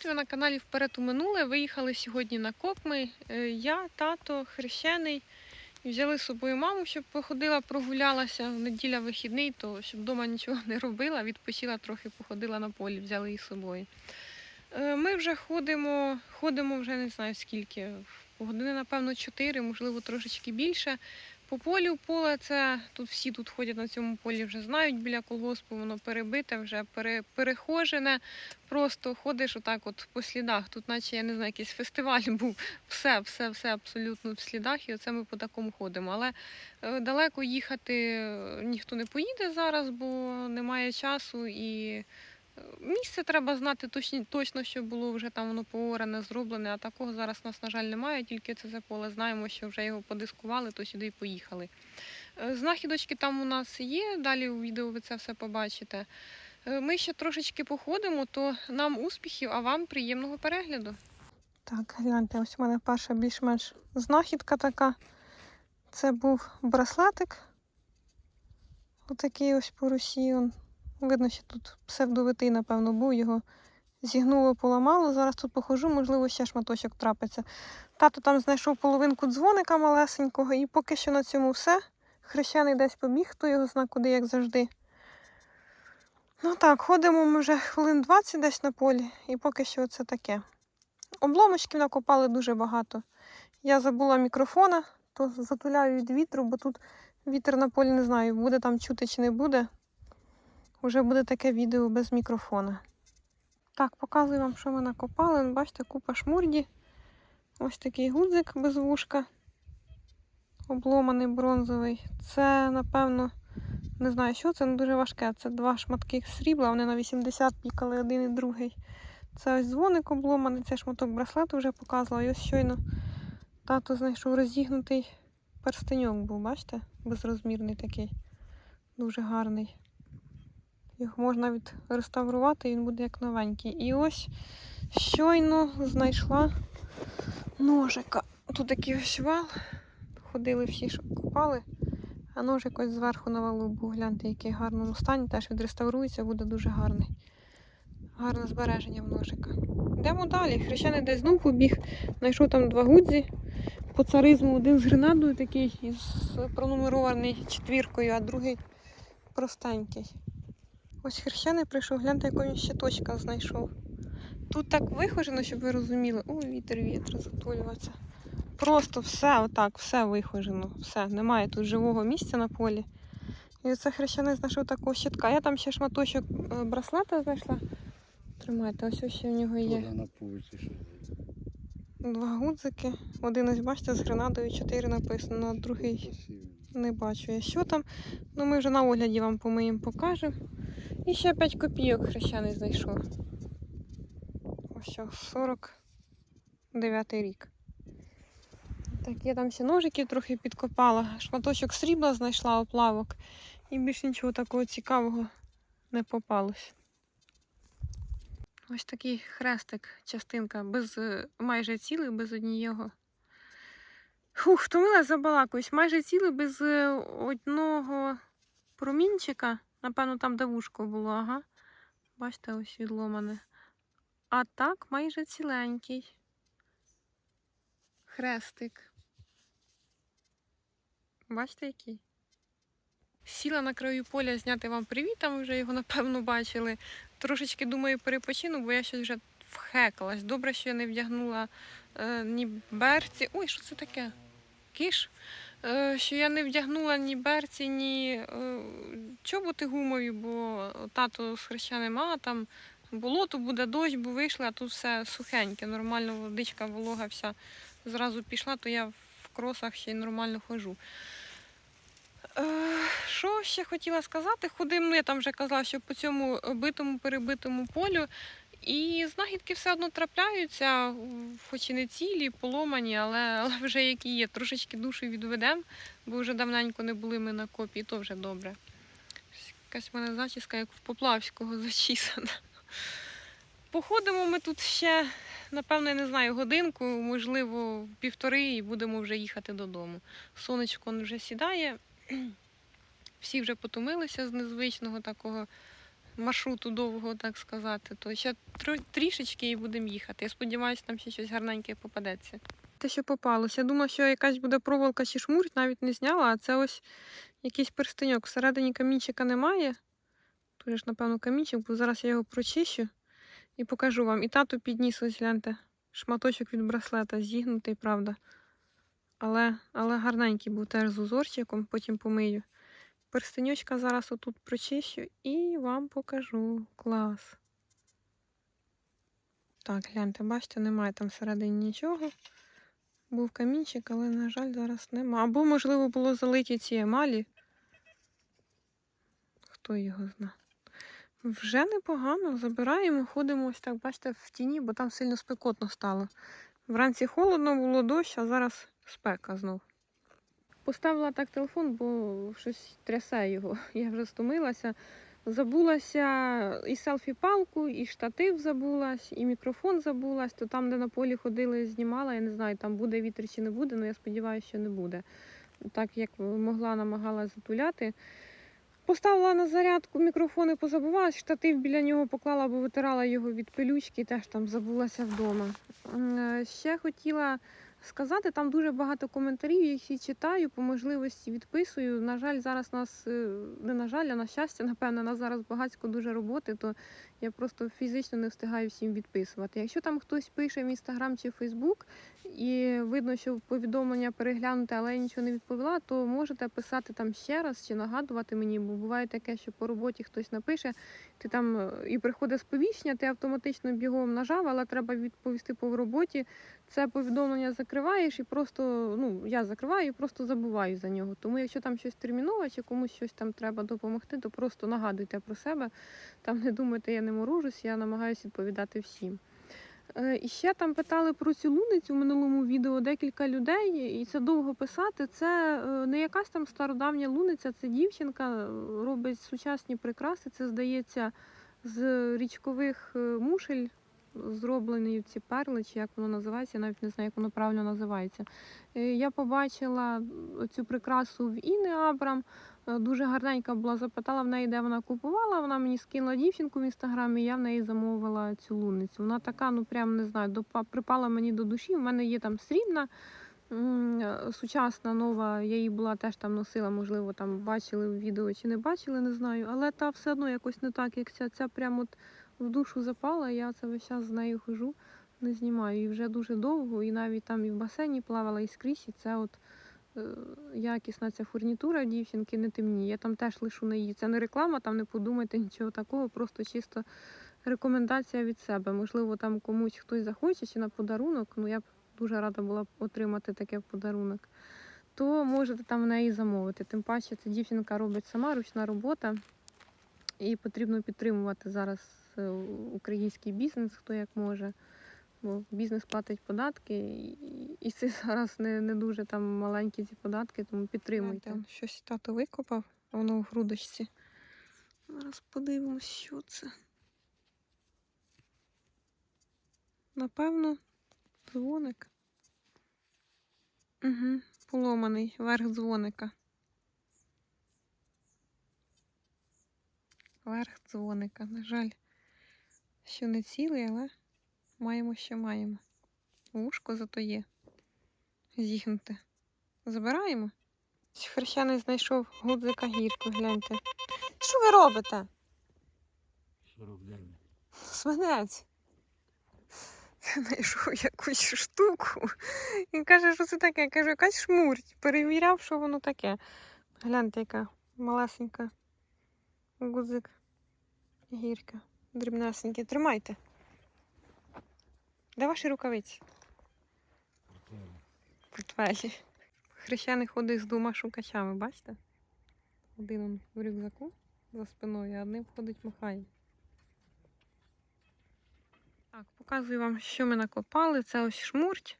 привіт! Ви на каналі Вперед у минуле. Виїхали сьогодні на Кокми. Е, Я, тато, хрещений. Взяли з собою маму, щоб походила, прогулялася. Неділя вихідний, то щоб вдома нічого не робила, відпочила трохи, походила на полі, взяли її з собою. Е, Ми вже ходимо, ходимо вже не знаю скільки. Години, напевно, 4, можливо, трошечки більше. По полю поле це тут всі тут ходять на цьому полі, вже знають біля колгоспу, воно перебите, вже пере, перехожене. Просто ходиш отак, от по слідах. Тут, наче я не знаю, якийсь фестиваль був. Все, все, все абсолютно в слідах, і оце ми по такому ходимо. Але е, далеко їхати е, ніхто не поїде зараз, бо немає часу і. Місце треба знати точно, точно, що було вже там воно поорене, зроблене, а такого зараз у нас, на жаль, немає, тільки це за поле. Знаємо, що вже його подискували, то сюди й поїхали. Е, Знахідочки там у нас є, далі у відео ви це все побачите. Е, Ми ще трошечки походимо, то нам успіхів, а вам приємного перегляду. Так, гляньте, ось у мене перша більш-менш знахідка така. Це був браслетик. Отакий ось по Росії. Он. Видно, що тут псевдовитий, напевно, був, його зігнуло, поламало. Зараз тут похожу, можливо, ще шматочок трапиться. Тато там знайшов половинку дзвоника малесенького, і поки що на цьому все. Хрещений десь побіг, хто його зна куди, як завжди. Ну так, ходимо ми вже хвилин 20 десь на полі, і поки що це таке. Обломочків накопали дуже багато. Я забула мікрофона, то затуляю від вітру, бо тут вітер на полі не знаю, буде там чути чи не буде. Уже буде таке відео без мікрофона. Так, показую вам, що ми накопали. Ну, Бачите, купа шмурді. Ось такий гудзик без вушка. Обломаний бронзовий. Це, напевно, не знаю, що це, але дуже важке. Це два шматки срібла, вони на 80 пікали один і другий. Це ось дзвоник обломаний, це шматок браслету вже показувала. І ось щойно тато знайшов розігнутий перстеньок був, бачите? Безрозмірний такий. Дуже гарний. Його можна відреставрувати, він буде як новенький. І ось щойно знайшла ножика. Тут такий ось вал. Ходили всі, що купали, а ножик ось зверху на валу був. Гляньте, який в гарному стані. Теж відреставрується, буде дуже гарний. Гарне збереження в ножика. Йдемо далі. Хрещений десь знов побіг, знайшов там два гудзі. По царизму один з гренадою такий, із пронумерований четвіркою, а другий простенький. Ось хрещений прийшов, гляньте, яку він ще точка знайшов. Тут так вихожено, щоб ви розуміли. Ой, вітер, вітер, затулюватися. Просто все отак, все вихожено. Все, немає тут живого місця на полі. І оце хрещений знайшов такого щитка. Я там ще шматочок е, браслета знайшла. Тримайте, ось ось ще в нього є два гудзики. Один ось бачите з гренадою 4 написано, а другий не бачу я, що там. Ну ми вже на огляді вам помиємо покажемо. І ще 5 копійок хрещений знайшов. Ось 49 рік. Так, я там ще ножиків трохи підкопала, шматочок срібла знайшла оплавок. І більш нічого такого цікавого не попалось. Ось такий хрестик, частинка, без е, майже цілий, без однієго. Фух, втомила забалакуюсь. Майже цілий без е, одного промінчика. Напевно, там де вушко було, ага. Бачите, ось відломане. А так майже ціленький. Хрестик. Бачите, який? Сіла на краю поля зняти вам привіт, там вже його, напевно, бачили. Трошечки думаю, перепочину, бо я щось вже вхекалась. Добре, що я не вдягнула е, ні берці. Ой, що це таке? Киш? Е, що я не вдягнула ні берці, ні е, чоботи гумові, бо тато з хрещеним, а там болото буде дощ, бо вийшли, а тут все сухеньке, нормально водичка, волога вся зразу пішла, то я в кросах ще й нормально ходжу. Е, Що ще хотіла сказати? Ходимо, ну я там вже казала, що по цьому битому перебитому полю. І знахідки все одно трапляються, хоч і не цілі, поломані, але, але вже які є. Трошечки душу відведемо, бо вже давненько не були ми на копі, і то вже добре. Якась в мене зачіска, як в Поплавського зачісана. Походимо ми тут ще, напевно, я не знаю, годинку, можливо, півтори, і будемо вже їхати додому. Сонечко вже сідає. Всі вже потомилися з незвичного такого маршруту довгого, так сказати, то ще трішечки і будемо їхати. Я сподіваюся, там ще щось гарненьке попадеться. Те, що попалося. Я думала, що якась буде проволока чи шмурть, навіть не зняла, а це ось якийсь перстеньок. Всередині камінчика немає. Тут ж, напевно, камінчик, бо зараз я його прочищу і покажу вам. І тату підніс, ось гляньте, шматочок від браслета, зігнутий, правда. Але, але гарненький був теж з узорчиком, потім помию. Перстеньочка зараз отут прочищу і вам покажу. Клас. Так, гляньте, бачите, немає там всередині нічого. Був камінчик, але, на жаль, зараз нема. Або, можливо, було залиті ці емалі. Хто його зна. Вже непогано. Забираємо, ходимо ось так, бачите, в тіні, бо там сильно спекотно стало. Вранці холодно було дощ, а зараз спека знов. Поставила так телефон, бо щось трясе його. Я вже стомилася. Забулася і селфі-палку, і штатив забулась, і мікрофон забулась. То там, де на полі ходили, знімала. Я не знаю, там буде вітер чи не буде, але я сподіваюся, що не буде. Так як могла, намагалася затуляти. Поставила на зарядку мікрофон і позабувалась, штатив біля нього поклала, бо витирала його від пилючки, теж там забулася вдома. Е, Ще хотіла сказати, там дуже багато коментарів, я їх всі читаю, по можливості відписую. На жаль, зараз нас, е, не на жаль, а на щастя, напевно, нас зараз багатько дуже роботи, то я просто фізично не встигаю всім відписувати. Якщо там хтось пише в інстаграм чи Фейсбук, і видно, що повідомлення переглянуте, але я нічого не відповіла, то можете писати там ще раз чи нагадувати мені, бо буває таке, що по роботі хтось напише, ти там е, і приходить сповіщення, ти автоматично бігом нажав, але треба відповісти по роботі. Це повідомлення закриваєш і просто, ну, я закриваю і просто забуваю за нього. Тому якщо там щось термінове чи комусь щось там треба допомогти, то просто нагадуйте про себе. Там не думайте, я не морожусь, я намагаюся відповідати всім. Е, І ще там питали про цю луницю в минулому відео декілька людей, і це довго писати. Це е, не якась там стародавня луниця, це дівчинка е, робить сучасні прикраси. Це здається з річкових мушель зроблені ці перли, чи як воно називається, я навіть не знаю, як воно правильно називається. Е, Я побачила цю прикрасу в Іни Абрам. Е, Дуже гарненька була, запитала в неї, де вона купувала. Вона мені скинула дівчинку в інстаграмі, я в неї замовила цю луницю. Вона така, ну прям не знаю, допа- припала мені до душі. У мене є там срібна. е, Сучасна нова, я її була теж там носила, можливо, там бачили в відео чи не бачили, не знаю. Але та все одно якось не так, як ця. Ця прям от в душу запала. Я це весь час з нею хожу, не знімаю. І вже дуже довго, і навіть там і в басейні плавала, і скрізь. І це от е, якісна ця фурнітура дівчинки не темні. Я там теж лишу на її. Це не реклама, там не подумайте нічого такого, просто чисто рекомендація від себе. Можливо, там комусь хтось захоче чи на подарунок. Ну я б дуже рада була отримати таке подарунок. То можете там в неї замовити. Тим паче, ця дівчинка робить сама ручна робота, і потрібно підтримувати зараз український бізнес, хто як може. Бо бізнес платить податки, і- це зараз не, не дуже там маленькі ці податки, тому підтримуйте. Щось тато викопав, воно в грудочці. Зараз подивимось, що це. Напевно, дзвоник. Угу, поломаний верх дзвоника. Верх дзвоника. На жаль, що не цілий, але маємо, що маємо. Вушко зато є. Зігнуте. Забираємо. Хрещаний знайшов гудзика гірку, гляньте. Що ви робите? 49. Свинець. Знайшов якусь штуку. Він каже, що це таке. Я кажу, якась шмурть. Перевіряв, що воно таке. Гляньте, яка малесенька гудзик. Гірка. Дрібнесенький. Тримайте. Де ваші рукавиці? Портфелі. Хрещений ходить з двома шукачами, бачите? Один он в рюкзаку за спиною, а одним ходить махає. Так, показую вам, що ми накопали. Це ось шмурть.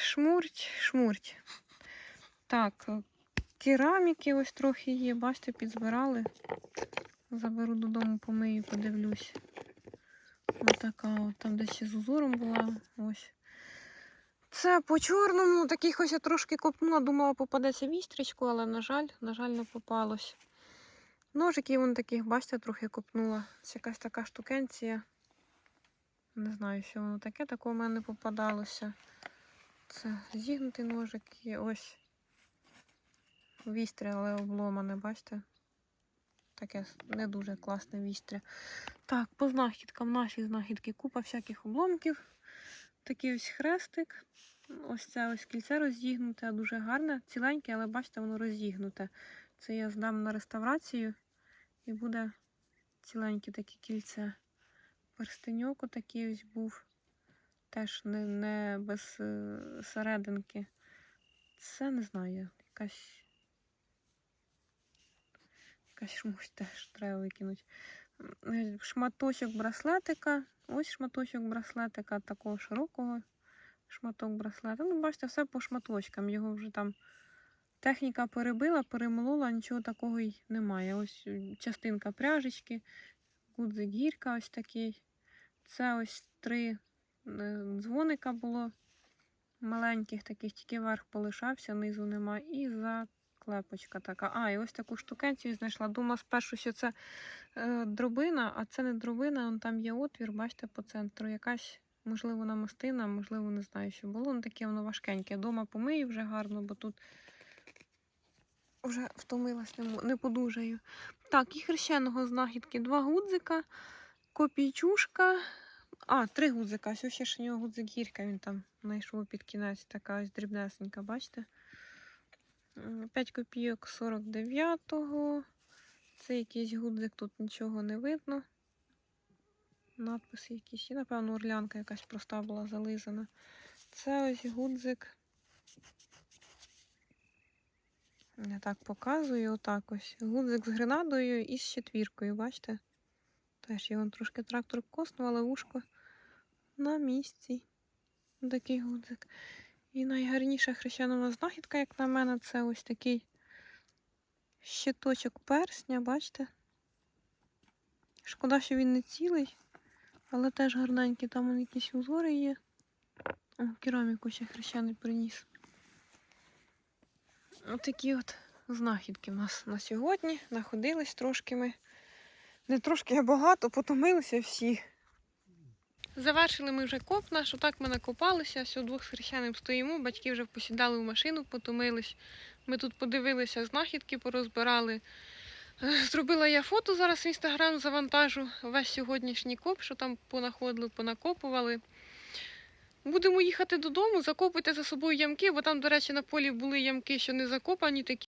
Шмурть, шмурть. Так, кераміки ось трохи є, бачите, підзбирали. Заберу додому, помию, подивлюсь. Ось така, от, там де ще з узором була. Ось. Це по чорному, таких ось я трошки копнула, думала, попадеться вістрічку, але, на жаль, на жаль, не попалось. Ножиків вон таких, бачите, трохи копнула. Це якась така штукенція. Не знаю, що воно таке, такого в мене попадалося. Це зігнутий ножик і ось вістря, але обломане, бачите? Таке не дуже класне вістря. Так, по знахідкам наші знахідки. Купа всяких обломків. Такий ось хрестик. Ось це ось кільце розігнуте, дуже гарне, ціленьке, але бачите, воно розігнуте. Це я здам на реставрацію і буде ціленьке таке кільце. Перстеньок отакий ось був. Теж не, не без е, серединки. Це не знаю, якась. Якась теж треба викинути. Е, Шматочок браслетика. Ось шматочок браслетика такого широкого. Шматок браслета. Ну, бачите, все по шматочкам. Його вже там техніка перебила, перемолола, нічого такого й немає. Ось е, частинка пряжечки, гудзик гірка ось такий. Це ось три е, дзвоника було маленьких, таких, тільки верх полишався, низу нема. І заклепочка така. А, і ось таку штукенцію знайшла. Думала спершу, що це е, дробина, а це не дробина, он там є отвір, бачите, по центру. Якась, можливо, намистина, можливо, не знаю, що було. Ну, таке воно важкеньке. Дома помию вже гарно, бо тут вже втомилась, не, не подужаю. Так, і хрещеного знахідки. Два гудзика, копійчушка. А, три гудзика. Ось ще ж у нього гудзик гірка, він там знайшов під кінець, така ось дрібнесенька, бачите? 5 копійок 49-го. Це якийсь гудзик, тут нічого не видно. Надписи якісь. І, напевно, орлянка якась проста була зализана. Це ось гудзик. Я так показую, отак ось. Гудзик з гренадою і з четвіркою, бачите? Теж його трошки трактор коснув, але вушко на місці. Такий гудзик. І найгарніша хрещенова знахідка, як на мене, це ось такий щиточок персня, бачите? Шкода, що він не цілий, але теж гарненький. Там якісь узори є. О, кераміку ще хрещений приніс. Отакі от знахідки в нас на сьогодні. Находились трошки ми. Не трошки, а багато, потомилися всі. Завершили ми вже коп наш, отак ми накопалися, все двох з хрещеним стоїмо, батьки вже посідали в машину, потомились. Ми тут подивилися знахідки, порозбирали. Е, Зробила я фото зараз в інстаграм, завантажу весь сьогоднішній коп, що там понаходили, понакопували. Будемо їхати додому, закопуйте за собою ямки, бо там, до речі, на полі були ямки, що не закопані такі.